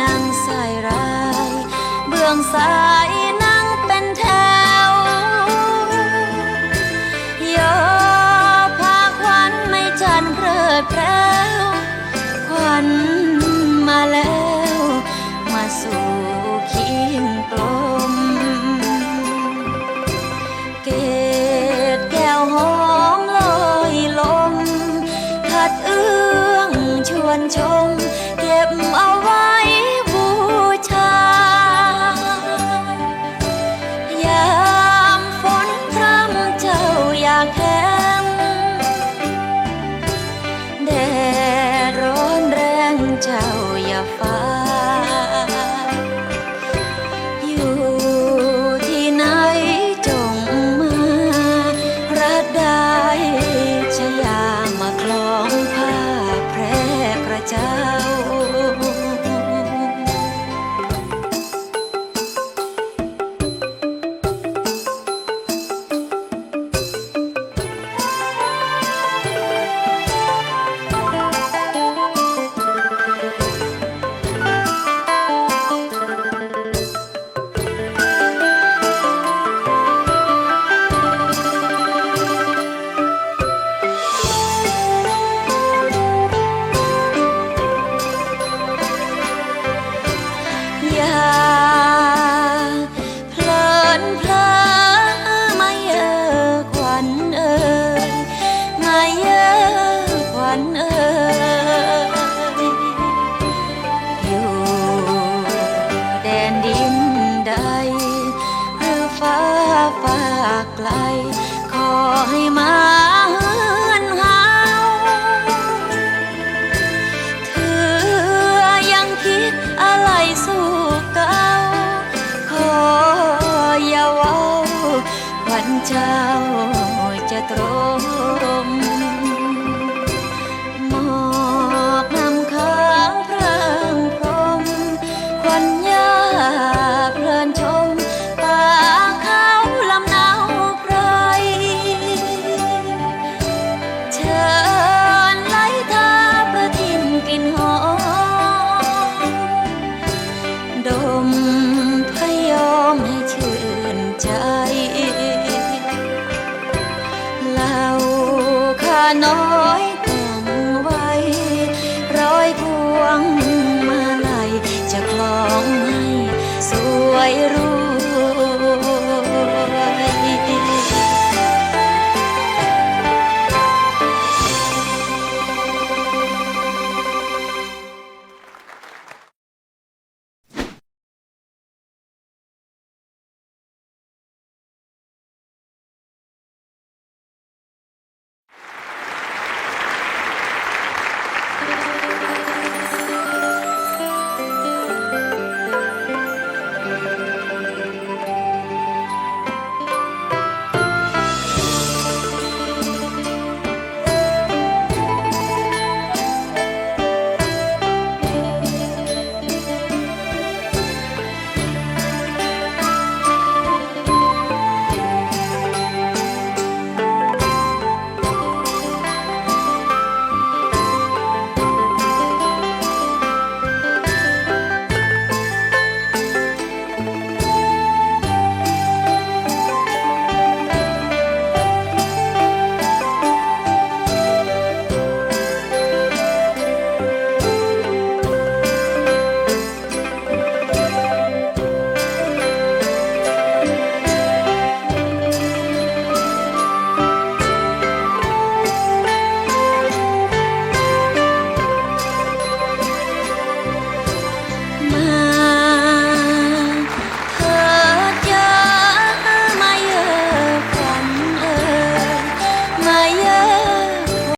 นางสายร้าย เบื้องสาย far. ากไกล ขอให้มาเฮือนเฮาเธอยังคิดอะไรสู้เก่าขอยาววันจ้า no.